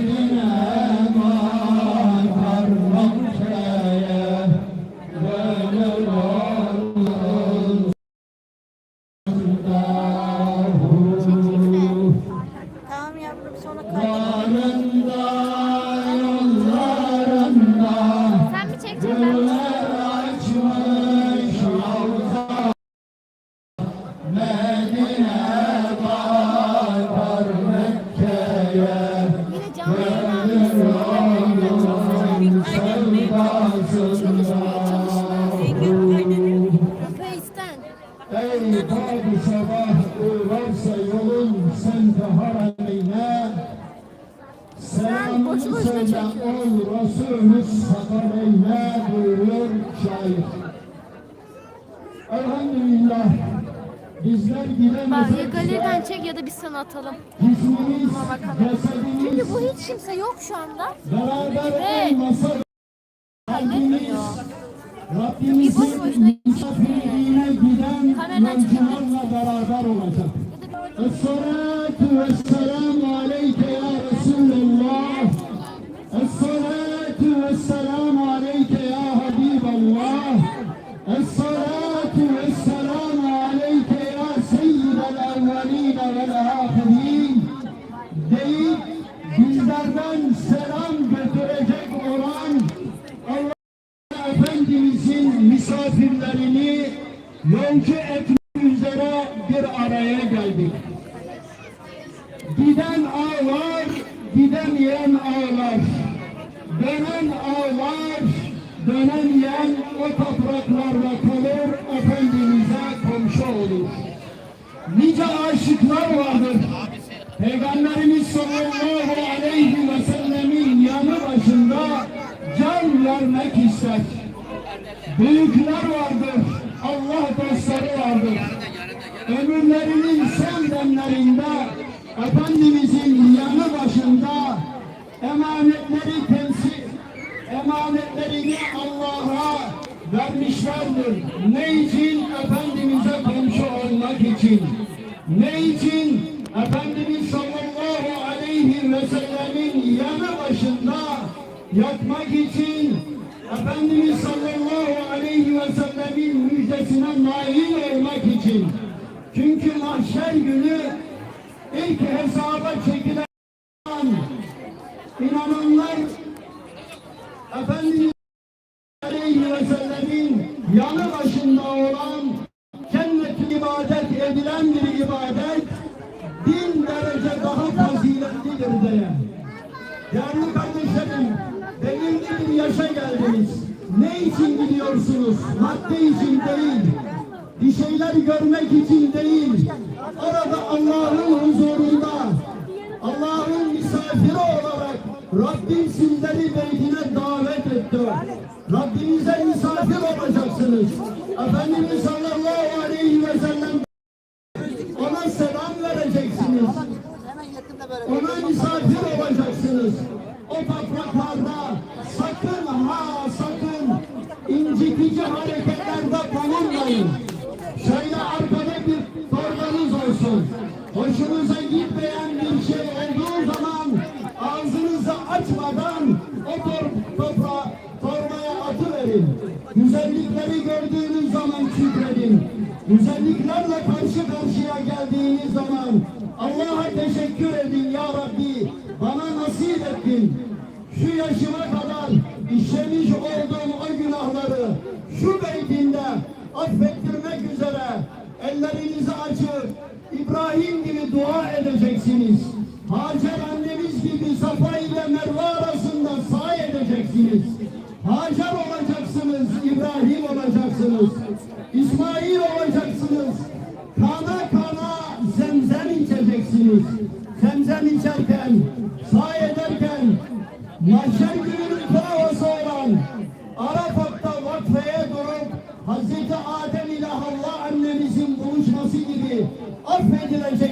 Seyyidina Muhammed Babu sabah varsa yolun sen Sen boşu Selamını söyle ol Resulü sakal eyle buyuruyor şair. Elhamdülillah bizler ya gidemezsek galeriden çek ya da biz sana atalım. Cismimiz, cesedimiz Çünkü bu hiç kimse yok şu anda. beraber Evet. olmasa Kaydetmiyor. Rabbimizin السراج والسراج Peygamberimiz sallallahu aleyhi ve sellemin yanı başında can vermek ister. Büyükler vardır, Allah dostları vardır. Ömürlerinin son demlerinde Efendimizin yanı başında emanetleri temsil, emanetlerini Allah'a vermişlerdir. Ne için? Efendimiz'e komşu olmak için. Ne için? Efendimiz sallallahu aleyhi ve sellemin yanı başında yatmak için Efendimiz sallallahu aleyhi ve sellemin müjdesine nail olmak için. Çünkü mahşer günü ilk hesaba sizleri beytine davet etti. Rabbinize misafir olacaksınız. Efendimiz sallallahu aleyhi ve sellem geldiğiniz zaman Allah'a teşekkür edin ya Rabbi. Bana nasip ettin. Şu yaşıma kadar işlemiş olduğum o günahları şu beytinde affettirmek üzere ellerinizi açıp İbrahim gibi dua edeceksiniz. Hacer annemiz gibi Safa ile Merve Hazreti Adem ile Havva annemizin buluşması gibi affedileceksiniz.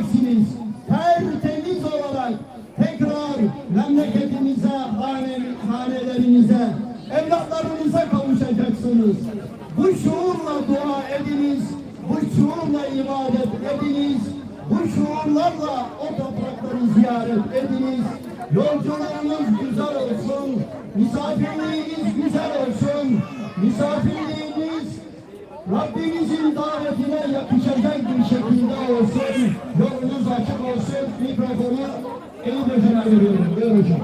Hocam'a veriyorum. Buyur hocam.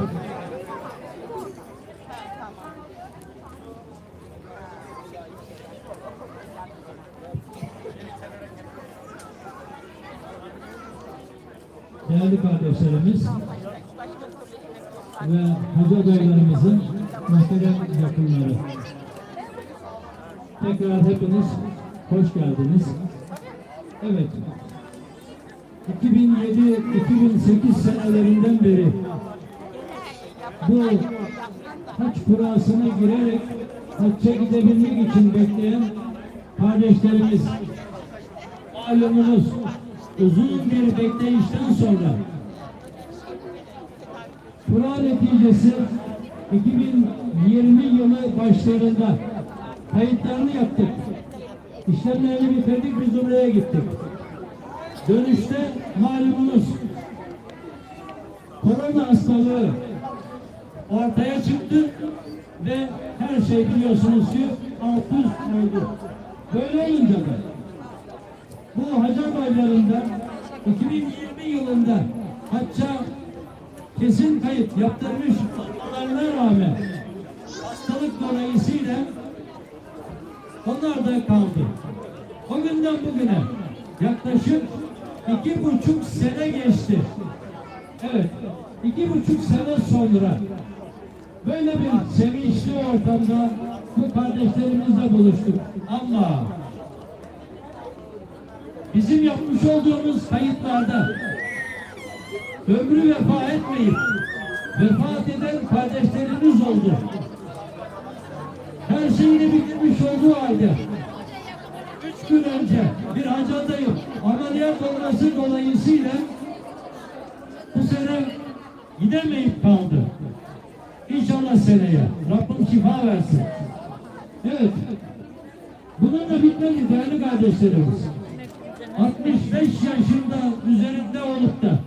değerli kardeşlerimiz ve hoca dayılarımızın muhterem yakınları. Tekrar hepiniz hoş geldiniz. Evet, 2007-2008 senelerinden beri bu haç kurasına girerek hacca gidebilmek için bekleyen kardeşlerimiz, malumunuz uzun bir bekleyişten sonra kura neticesi 2020 yılı başlarında kayıtlarını yaptık. İşlemlerini bitirdik, biz Umre'ye gittik. Dönüşte malumunuz korona hastalığı ortaya çıktı ve her şey biliyorsunuz ki alt üst oldu. Böyle olunca da bu Hacer baylarında 2020 yılında hacca kesin kayıt yaptırmış olmalarına rağmen hastalık dolayısıyla onlar da kaldı. O günden bugüne yaklaşık iki buçuk sene geçti. Evet, iki buçuk sene sonra böyle bir sevinçli ortamda bu kardeşlerimizle buluştuk. Ama bizim yapmış olduğumuz kayıtlarda ömrü vefa etmeyip vefat eden kardeşlerimiz oldu. Her şeyini bitirmiş olduğu halde gün önce bir hacadayım ameliyat olması dolayısıyla bu sene gidemeyip kaldı. İnşallah seneye. Rabbim şifa versin. Evet. Bunun da bitmedi değerli kardeşlerimiz. 65 yaşında üzerinde olup da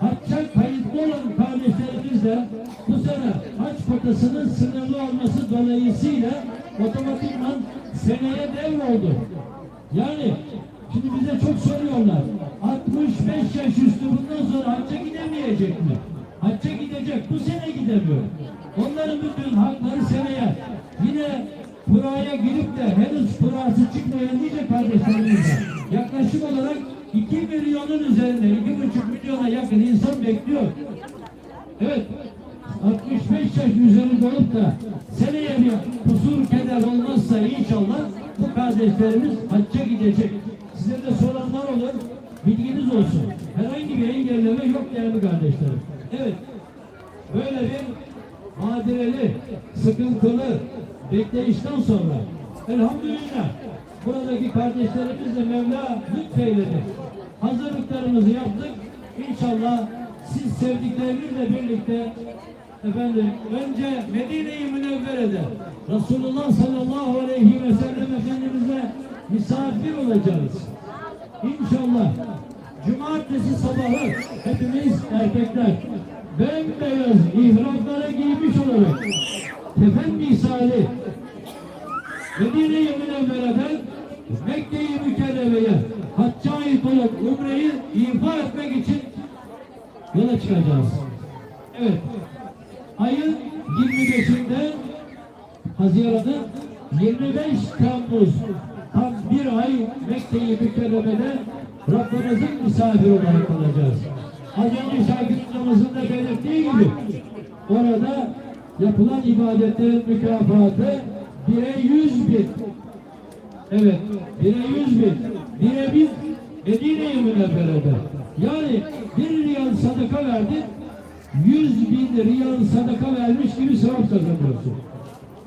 hacca kayıtlı olan kardeşlerimiz de bu sene hac kotasının sınırlı olması dolayısıyla otomatikman seneye devroldu. Yani şimdi bize çok soruyorlar. 65 yaş üstü bundan sonra hacca gidemeyecek mi? Hacca gidecek. Bu sene gidemiyor. Onların bütün hakları seneye. Yine kuraya girip de henüz kurası çıkmayan nice kardeşlerimiz. Yaklaşık olarak 2 milyonun üzerinde, 2,5 milyona yakın insan bekliyor. Evet, 65 yaş üzerinde olup da bu kardeşlerimiz hacca gidecek. Size de soranlar olur, bilginiz olsun. Herhangi bir engelleme yok değerli kardeşlerim. Evet, böyle bir madireli, sıkıntılı bekleyişten sonra elhamdülillah buradaki kardeşlerimizle Mevla lütfeyledi. Hazırlıklarımızı yaptık. İnşallah siz sevdiklerinizle birlikte efendim önce Medine-i Münevvere'de Resulullah sallallahu aleyhi ve sellem Efendimiz'e misafir olacağız. İnşallah Cumartesi sabahı hepimiz erkekler bembeyaz ihramlara giymiş olarak kefen misali Medine-i Münevvere'den Mekke-i Mükerreme'ye hacca ait olan umreyi ifa etmek için yola çıkacağız. Evet ayı 25'inde Haziran'ın 25 Temmuz tam bir ay Mekke-i Mükerreme'de Rabbimizin misafiri olarak olacağız. Az önce şakirlerimizin belirttiği gibi orada yapılan ibadetlerin mükafatı bire yüz bin. Evet, bire yüz bin. Bire bin Medine-i Münevvere'de. Yani bir riyal sadaka verdik, 100 bin riyal sadaka vermiş gibi sevap kazanıyorsun.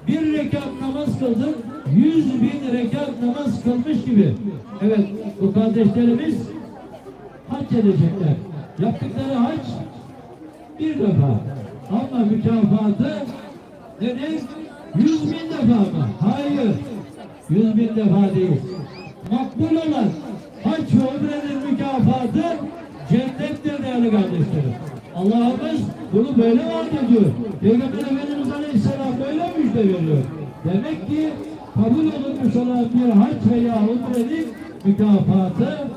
Bir rekat namaz kıldın, 100 bin rekat namaz kılmış gibi. Evet, bu kardeşlerimiz hac edecekler. Yaptıkları hac bir defa. Ama mükafatı nedir? Yüz bin defa mı? Hayır. Yüz bin defa değil. Makbul olan hac ve mükafatı cennettir değerli kardeşlerim. Allah'ımız bunu böyle vaat ediyor. Peygamber Efendimiz Aleyhisselam böyle müjde veriyor. Demek ki kabul olunmuş olan bir haç veya umrenin mükafatı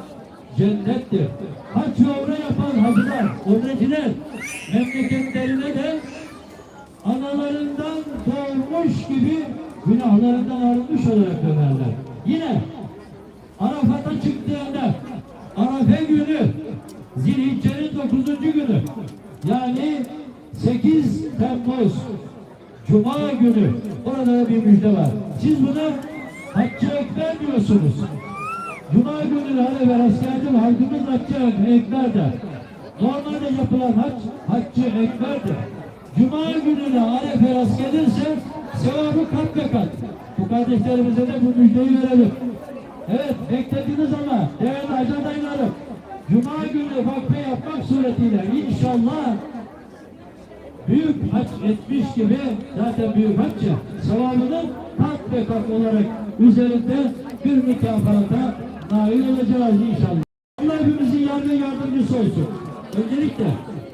cennettir. Haç ve umre yapan hacılar, umreciler memleketlerine de analarından doğmuş gibi günahlarından arınmış olarak dönerler. Yine Arafat'a çıktığında Arafa günü Zilhicce'nin 9. günü yani 8 Temmuz Cuma günü orada da bir müjde var. Siz buna Haccı Ekber diyorsunuz. Cuma günü ben askerdim halkımız Haccı Ekber der. Normalde yapılan hac Haccı Ekber'dir. Cuma gününe Arefe rast gelirse sevabı kat be kat. Bu kardeşlerimize de bu müjdeyi verelim. Evet beklediniz ama değerli adaylarım. Cuma günü vakfe yapmak suretiyle inşallah büyük haç etmiş gibi zaten büyük haç ya sevabının kat ve kat olarak üzerinde bir mükafata nail olacağız inşallah. Allah hepimizin yar ve yardımcısı olsun. Öncelikle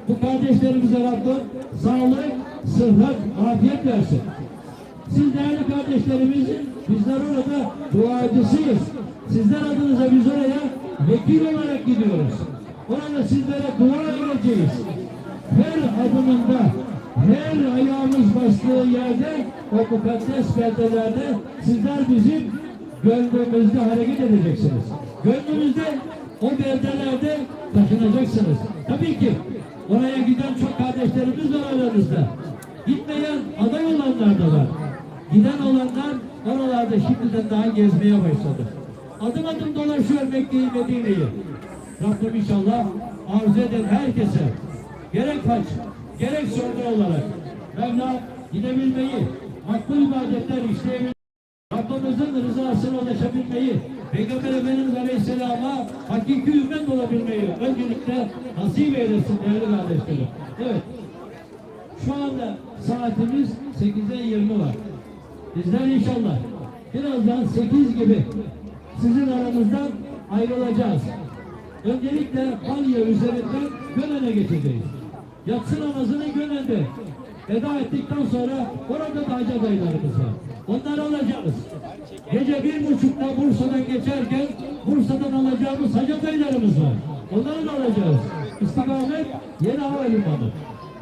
bu kardeşlerimize Rabbim sağlık, sıhhat, afiyet versin. Siz değerli kardeşlerimiz, bizler orada duacısıyız. Sizler adınıza biz oraya vekil olarak gidiyoruz. Orada sizlere dua edeceğiz. Her adımında, her ayağımız bastığı yerde, o mukaddes beldelerde sizler bizim gönlümüzde hareket edeceksiniz. Gönlümüzde o beldelerde taşınacaksınız. Tabii ki oraya giden çok kardeşlerimiz var aranızda. Gitmeyen aday olanlar da var. Giden olanlar oralarda şimdiden daha gezmeye başladı. Adım adım dolaşıyor Mekke'yi Medine'yi. Rabbim inşallah arzu eden herkese gerek hac, gerek sonra olarak Mevla gidebilmeyi, makbul ibadetler işleyebilmeyi, Rabbimizin rızasına ulaşabilmeyi, Peygamber Efendimiz Aleyhisselam'a hakiki ümmet olabilmeyi öncelikle nasip eylesin değerli kardeşlerim. Evet, şu anda saatimiz 8'e 20 var. Bizler inşallah birazdan 8 gibi sizin aranızdan ayrılacağız. Öncelikle Halya üzerinden Gönen'e geçeceğiz. Yatsı namazını Gönen'de eda ettikten sonra orada da hacı adaylarımız var. Onları alacağız. Gece bir buçukta Bursa'dan geçerken Bursa'dan alacağımız hacı adaylarımız var. Onları da alacağız. İstikamet Yeni Havalimanı.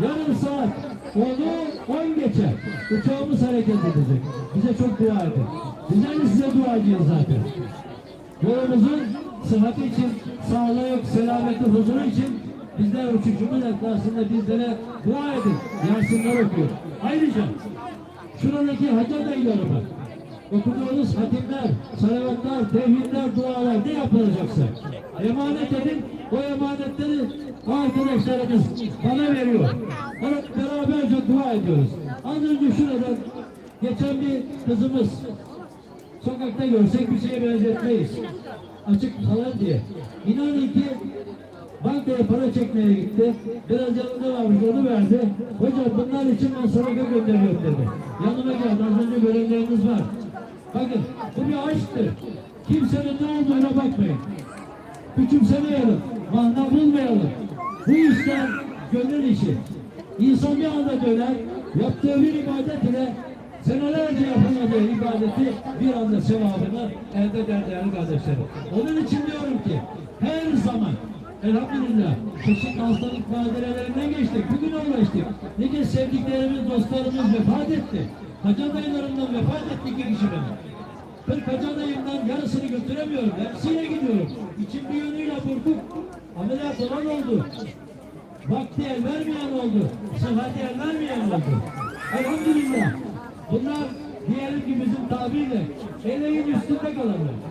Yarın saat onu 10 geçe uçağımız hareket edecek. Bize çok dua edin. Bizler de size duacıyız zaten. Yolumuzun sıhhati için, sağlığı selameti, huzuru için bizler uçuşumuz esnasında bizlere dua edin. Yansınlar okuyor. Ayrıca şuradaki hacı adayları var. Okuduğunuz hatimler, salavatlar, tevhidler, dualar ne yapılacaksa emanet edin. O emanetleri arkadaşlarımız bana veriyor. Evet, beraberce dua ediyoruz. Az önce şuradan geçen bir kızımız sokakta görsek bir şeye benzetmeyiz. Açık kalan diye. İnanın ki bankaya para çekmeye gitti. Biraz yanında varmış onu verdi. Hocam bunlar için ben sadaka gönderiyorum dedi. Yanıma geldi. Az önce görenleriniz var. Bakın bu bir aşktır. Kimsenin ne olduğuna bakmayın. Küçümsemeyelim. Mahna bulmayalım. Bu işler gönül işi. İnsan bir anda döner. Yaptığı bir ibadet ile senelerce yapamadığı ibadeti bir anda sevabını elde eder değerli kardeşlerim. Onun için diyorum ki her zaman elhamdülillah çeşitli hastalık badirelerinden geçtik. Bugün uğraştık. Nice sevdiklerimiz, dostlarımız vefat etti. Hacı adaylarından vefat etti iki kişi benim. Kırk hacı adayımdan yarısını götüremiyorum. Hepsiyle gidiyorum. İçim bir yönüyle burkuk. Ameliyat olan oldu. Vakti el vermeyen oldu. Sıhhati el vermeyen oldu. Elhamdülillah. Bunlar diyelim ki bizim tabirle eleğin üstünde kalanlar.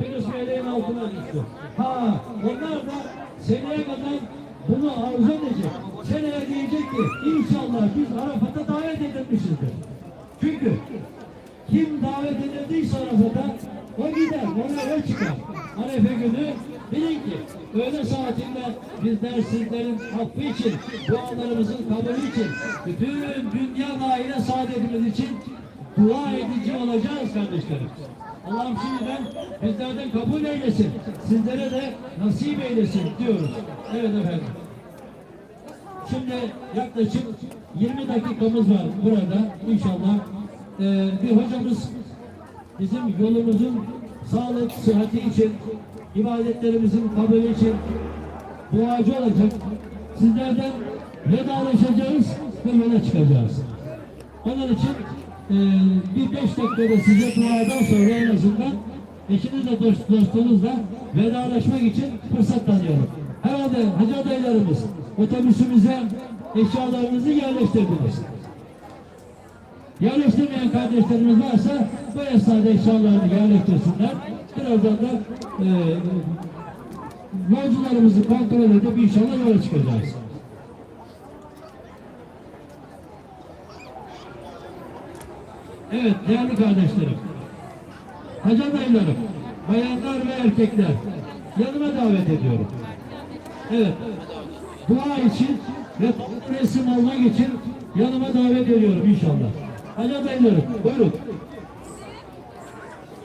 Bir kısmı eleğin altına düştü. Ha onlar da seneye kadar bunu arzu edecek. Seneye diyecek ki inşallah biz Arafat'a davet edilmişizdir. Çünkü kim davet edildiyse Arafat'a o gider, ona o çıkar. Arefe günü bilin ki öğle saatinde bizler sizlerin affı için, dualarımızın kabulü için, bütün dünya aile saadetimiz için dua edici olacağız kardeşlerim. Allah'ım şimdiden bizlerden kabul eylesin. Sizlere de nasip eylesin diyoruz. Evet efendim. Şimdi yaklaşık 20 dakikamız var burada inşallah. Ee, bir hocamız bizim yolumuzun sağlık, sıhhati için, ibadetlerimizin kabulü için duacı olacak. Sizlerden vedalaşacağız ve yola çıkacağız. Onun için e, bir beş dakikada size duadan sonra en azından eşinizle dost, dostunuzla vedalaşmak için fırsat tanıyorum. Herhalde hacı adaylarımız otobüsümüze eşyalarınızı yerleştirdiniz. Yerleştirmeyen kardeşlerimiz varsa bu esnada eşyalarını yerleştirsinler. Birazdan da e, yolcularımızı kontrol edip inşallah yola çıkacağız. Evet değerli kardeşlerim. Hacı adaylarım, bayanlar ve erkekler yanıma davet ediyorum. Evet. Dua için ve resim almak için yanıma davet ediyorum inşallah. Hacı adaylarım buyurun.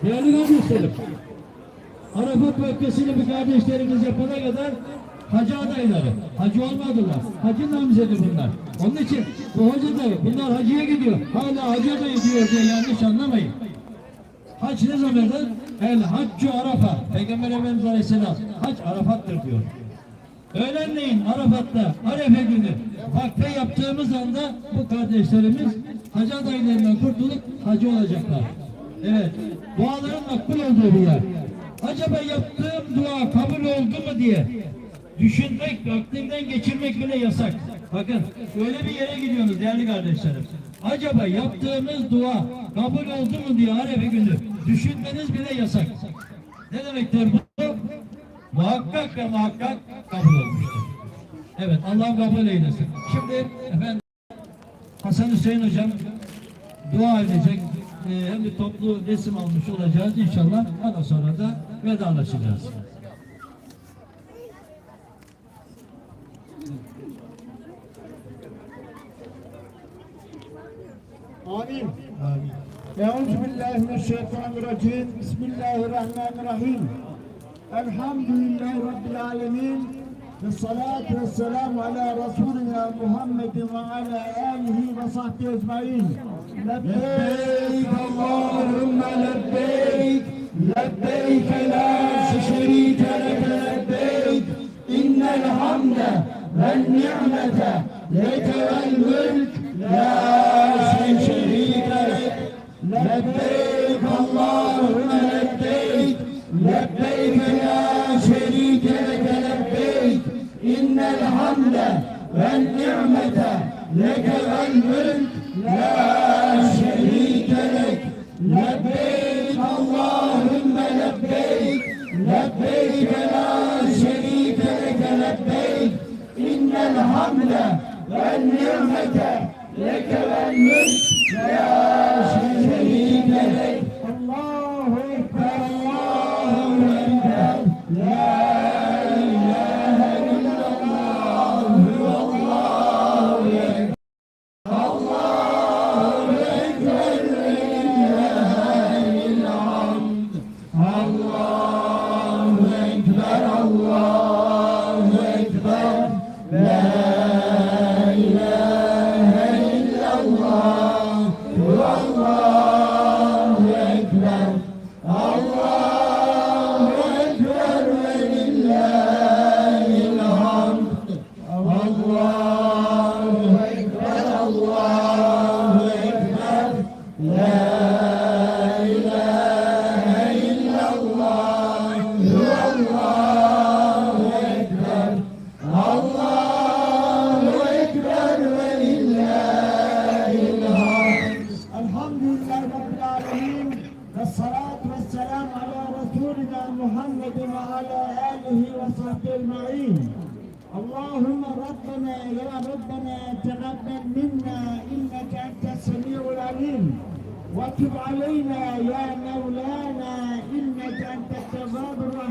Değerli kardeşlerim. Arafat Vakfesi'ni bir kardeşlerimiz yapana kadar hacı adayları. Hacı olmadılar. Hacı namzedi bunlar. Onun için bu hoca da bunlar hacıya gidiyor. Hala hacı adayı diyor diye yanlış anlamayın. Hac ne zamandır? El haccu arafa. Peygamber Efendimiz Aleyhisselam. Hac Arafat'tır diyor. Öğlenleyin Arafat'ta Arefe günü vakfe yaptığımız anda bu kardeşlerimiz hacı adaylarından kurtulup hacı olacaklar. Evet. Duaların makbul olduğu bir yer. Acaba yaptığım dua kabul oldu mu diye düşünmek, aklından geçirmek bile yasak. Bakın öyle bir yere gidiyorsunuz değerli kardeşlerim. Acaba yaptığımız dua kabul oldu mu diye Arefe günü düşünmeniz bile yasak. Ne demektir bu? Muhakkak ve muhakkak kabul olmuştur. Evet Allah kabul eylesin. Şimdi efendim Hasan Hüseyin hocam dua edecek. Ee, hem bir toplu resim almış olacağız inşallah. Ondan sonra da vedalaşacağız. Euzu billahi mineşşeytanirracim. Bismillahirrahmanirrahim. Elhamdülillahi rabbil alamin. Ve salatu ve selamu ala Resulina Muhammedin ve ala alihi ve sahbihi ecmain. Lebbeyk Allahümme lebbeyk. Lebbeyk la şerike leke lebbeyk. İnnel hamde ve ni'mete leke vel mülk. La Amen.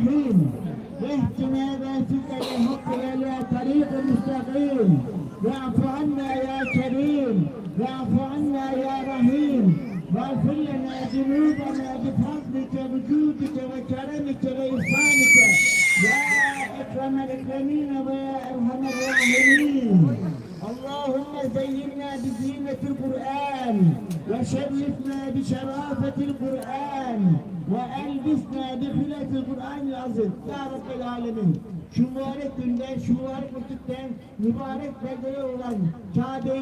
الرحيم واهدنا ذاتك لحق إلى طريق مستقيم واعف عنا يا كريم واعف عنا يا رحيم واغفر لنا ذنوبنا بفضلك وجودك وكرمك وإحسانك يا أكرم الأكرمين ويا أرحم الراحمين اللهم زينا بزينة القرآن وشرفنا بشرافة القرآن وألبسنا Kur'an-ı Azim Ya Rabbel Alemin. Şu mübarek günden, şu mübarek vakitten mübarek beldeye olan Kabe'yi